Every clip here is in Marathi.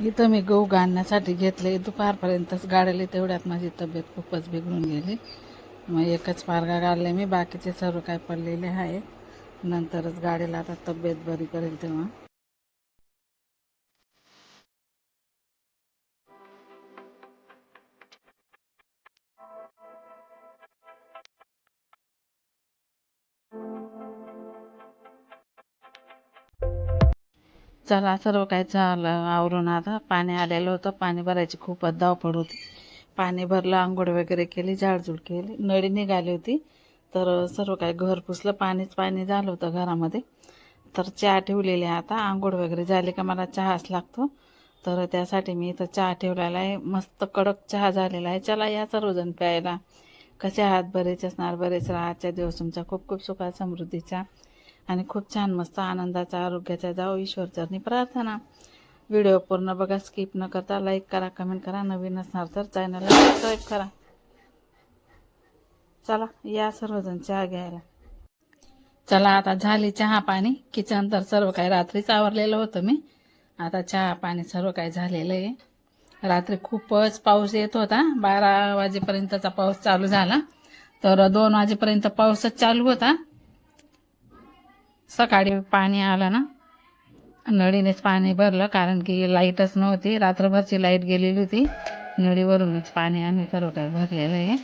इथं मी गहू घालण्यासाठी घेतले दुपारपर्यंतच गाडले तेवढ्यात माझी तब्येत खूपच बिघडून गेली. मग एकच पारगा गाडले मी. बाकीचे सर्व काय पडलेले आहे. नंतरच गाडीला आता तब्येत बरी करेल तेव्हा. चला सर्व काय झालं आवरून आता पाणी आलेलं होतं. पाणी भरायची खूपच धावपळ होती. पाणी भरलं आंघोळ वगैरे केली झाडझूड केली. नळी निघाली होती. तर सर्व काय घर पुसलं पाणीच पाणी झालं होतं घरामध्ये. तर चहा ठेवलेली आहे आता. आंघोळ वगैरे झाली का मला चहाच लागतो. तर त्यासाठी मी इथं चहा ठेवलेला आहे. मस्त कडक चहा झालेला आहे. चला या सर्वजण प्यायला. कसे आहात? बरेच असणार बरेच राहा. आजच्या दिवस तुमचा खूप खूप सुखा समृद्धीचा. आणि खूप छान मस्त आनंदाचा आरोग्याचा जाओ ईश्वरचरणी प्रार्थना. व्हिडिओ पूर्ण बघा स्किप न करता लाईक करा कमेंट करा नवीन असणार तर चॅनलला सबस्क्राईब करा. चला या सर्वजण चहा घ्यायला चला आता झाली चहा पाणी. किचन तर सर्व काही रात्रीच आवरलेलं होतं मी. आता चहा पाणी सर्व काही झालेलं आहे. रात्री खूपच पाऊस येत होता. बारा वाजेपर्यंतचा पाऊस चालू झाला. तर दोन वाजेपर्यंत पाऊसच चालू होता. सकाळी पाणी आलं ना नळीनेच पाणी भरलं कारण की लाईटच नव्हती. रात्रभरची लाइट गेलेली होती. नळीवरूनच पाणी आम्ही खरोखर भरलेलं आहे.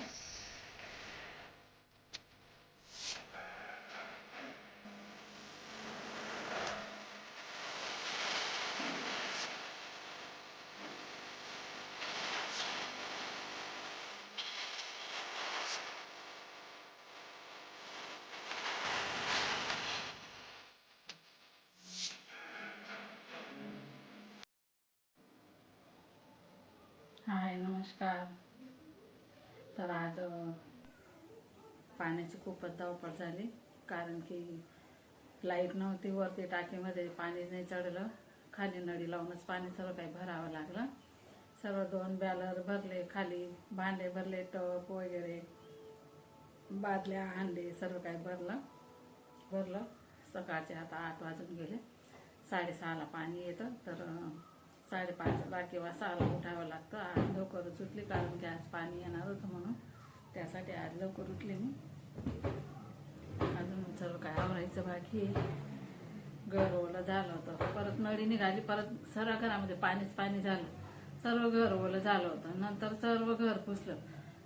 हाय नमस्कार. तर आज पाण्याची खूपच धावपळ झाली. कारण की लाइट नव्हती वरती टाकीमध्ये पाणी नाही चढलं. खाली नळी लावूनच पाणी सर्व काही भरावं लागलं. सर्व दोन बॅलर भरले खाली भांडे भरले टप वगैरे बादल्या हांडे सर्व काही भरलं. भरलं. सकाळचे आता आठ वाजून गेले. साडेसहाला पाणी येतं. तर साडेपाचला किंवा सहाला उठावं लागतं. आज लवकरच उठली कारण की आज पाणी येणार होतं म्हणून. त्यासाठी आज लवकर उठले मी. अजून सर्व काय आवरायचं बाकी घर ओलं झालं होतं. परत नळी निघाली परत सर्व घरामध्ये पाणीच पाणी झालं. सर्व घर ओलं झालं होतं. नंतर सर्व घर पुसलं.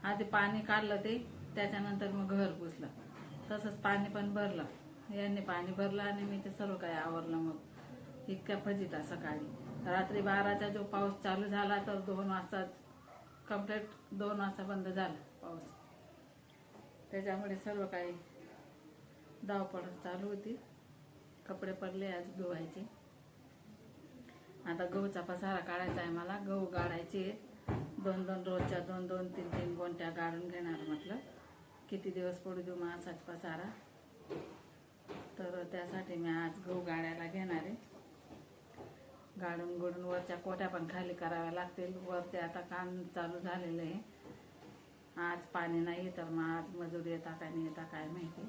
आधी पाणी काढलं ते त्याच्यानंतर मग घर पुसलं. तसंच पाणी पण भरलं. यांनी पाणी भरलं आणि मी ते सर्व काही आवरलं मग. इतक्या फजिता सकाळी. रात्री बाराचा जो पाऊस चालू झाला तर दोन वाजता कंप्लीट दोन वाजता बंद झाला पाऊस. त्याच्यामुळे सर्व काही धावपळ चालू होती. कपडे पडले आज धुवायचे. आता गहूचा पसारा काढायचा आहे मला. गहू गाडायचे. दोन दोन रोजच्या दोन दोन तीन तीन गोंट्या गाडून घेणार म्हटलं. किती दिवस पडू देऊ माणसाचा पसारा? तर त्यासाठी मी आज गहू गाडायला घेणार आहे. गाडून गुडून वरच्या कोट्या पण खाली कराव्या लागतील. वरते आता काम चालू झालेलं आहे. आज पाणी नाही तर मग आज मजूर येता काय नाही येता काय माहिती.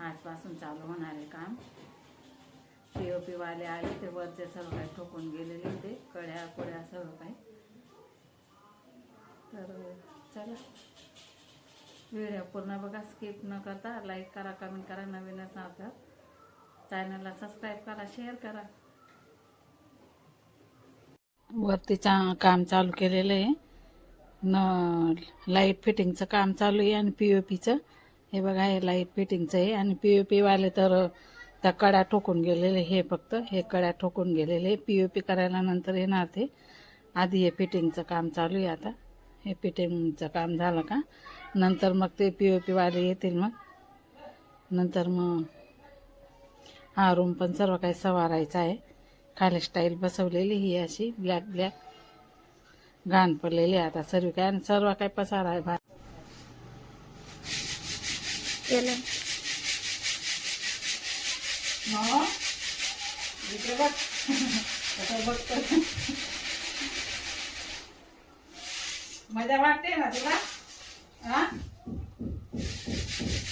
आजपासून चालू होणार आहे काम. पी ओ पीवाले आले ते वरचे सर्व काही ठोकून गेलेले होते कड्या कुड्या सर्व काही. तर चला. व्हिडिओ पूर्ण बघा स्किप न करता लाईक करा कमेंट करा नवीन असणार तर. चॅनलला सबस्क्राईब करा शेअर करा. वरती चा काम चालू केलेलं आहे. न लाइट फिटिंगचं काम चालू आहे आणि पी ओ पीचं हे बघा हे लाइट फिटिंगचं आहे. आणि पी ओ पीवाले तर त्या कड्या ठोकून गेलेले हे फक्त. हे कड्या ठोकून गेलेले पी ओ पी करायला नंतर येणार ते. आधी हे फिटिंगचं काम चालू आहे आता. हे फिटिंगचं काम झालं का? नंतर मग ते पी ओ पीवाले येतील मग. नंतर मग हा रूम पण सर्व काही सवारायचा आहे. खाली स्टाईल बसवलेली ही अशी ब्लॅक ब्लॅक घाण पडलेली आहे आता सर्व काय आणि सर्व काय पसार आहे केलं. मजा वाटते ना तुला? हा?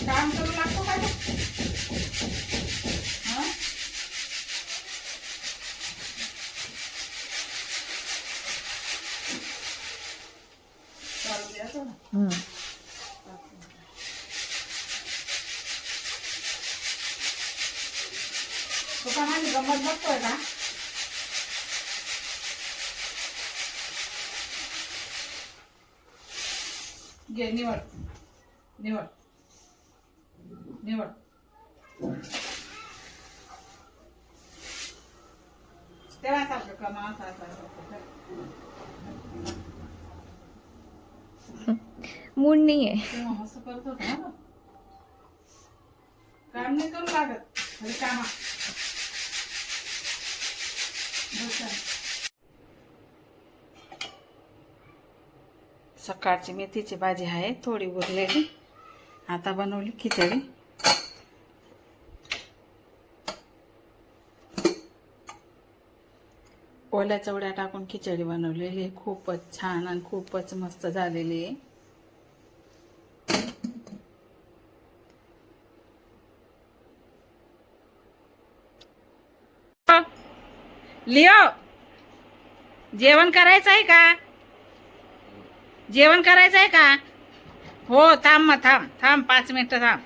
काम करू लागतो का ग? हा? थोडं हम्म. तू माझी गंमत बघतोय का? घे निवड. निवड. निवड. तेव्हा सारखं कमा असा असा मूड नाही आहे. काम नाही करू लागत. कामा. सकाळची मेथीची भाजी आहे थोडी उरलेली. आता बनवली खिचडी. ओल्या चवड्या टाकून खिचडी बनवलेली आहे. खूपच छान आणि खूपच मस्त झालेली आहे. लिओ जेवण करायचं आहे का? जेवण करायचं आहे का? हो थांब मग थांब थांब पाच मिनटं थांब.